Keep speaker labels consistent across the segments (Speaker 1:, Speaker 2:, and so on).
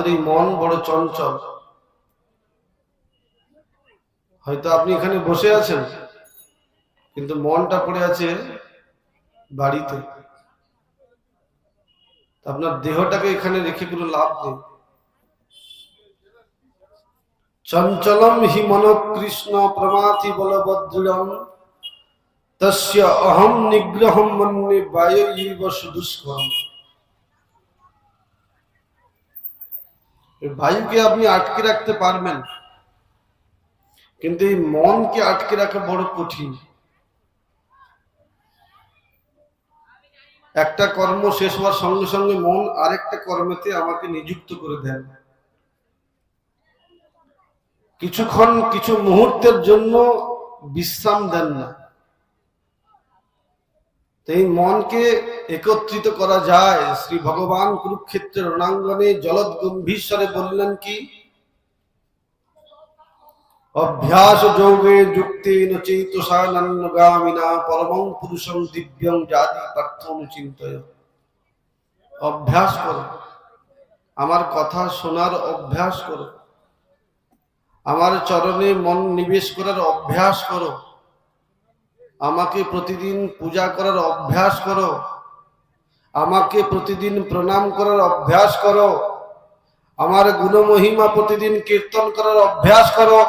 Speaker 1: এই মন বড় চঞ্চল। হয়তো আপনি এখানে বসে আছেন, কিন্তু মনটা পড়ে আছে বাড়িতে। আপনার দেহটাকে এখানে রেখে কোনো লাভ নেই। চঞ্চলম হি মন কৃষ্ণ প্রমাথি বলবদ্রুড়ম তস্য অহম নিগ্রহম মন্যে বায়ু সুদুষ্করম। বায়ুকে আপনি আটকে রাখতে পারবেন। কিন্তু এই মনকে আটকে রাখা বড় কঠিন। একটা কর্ম শেষ হওয়ার সঙ্গে সঙ্গে মন আরেকটা কর্মেতে আমাকে নিযুক্ত করে দেন। কিছুক্ষণ, কিছু মুহূর্তের জন্য বিশ্রাম দেন না। এই মনকে একত্রিত করা যায়। শ্রী ভগবান কুরুক্ষেত্রের রণাঙ্গনে জলদ গম্ভীশ্বরে বললেন কি? অভ্যাস যোগে যুক্তেন চেতসানন্নগামিনা পরমং পুরুষং দিব্যং জাতি পার্থনুচিন্তয় অভ্যাস করো। আমার কথা শোনার অভ্যাস করো। আমার চরণে মন নিবেশ করার অভ্যাস করো। আমাকে প্রতিদিন পূজা করার অভ্যাস করো। আমাকে প্রতিদিন প্রণাম করার অভ্যাস করো। আমার গুণমহিমা প্রতিদিন কীর্তন করার অভ্যাস করো।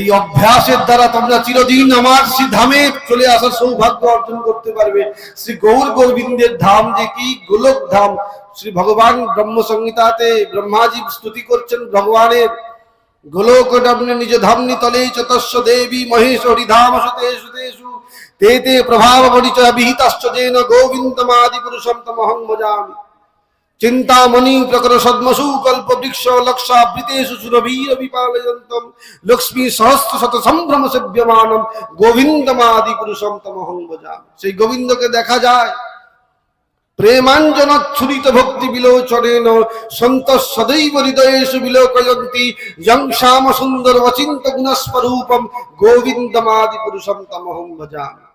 Speaker 1: এই অভ্যাসের দ্বারা তোমরা চিরদিন আমার শ্রী ধামে চলে আসার সৌভাগ্য অর্জন করতে পারবে। শ্রী গৌর গোবিন্দের ধাম যে কি গোলক ধাম। শ্রী ভগবান ব্রহ্ম সংহিতাতে ব্রহ্মাজি স্তুতি করছেন ভগবানের। গোলক নিজ ধামনি তলে চতস্য দেবী মহেশ হরিধাম তেষু তে তে প্রভাব পরিচয় বিহিতাশ্চ যেন গোবিন্দমাদি পুরুষম তমহং ভজামি চিন্তামণি প্রকর সদ্মসু কল্প বৃক্ষ লক্ষাবৃতেষু সুরভীর বিপালয়ন্তম লক্ষ্মী সহস্র শত সম্ভ্রম সেব্যমানম গোবিন্দমাদি পুরুষম তমহং ভজামি সেই গোবিন্দকে দেখা যায় প্রেমাঞ্জন ছুরিত ভক্তি বিলোচনেন সন্তোষ সদৈব হৃদয়েশু বিলোকয়ন্তি, যং শ্যাম সুন্দর অচিন্ত গুণস্বরূপম গোবিন্দমাদি পুরুষম তমহং ভজামি।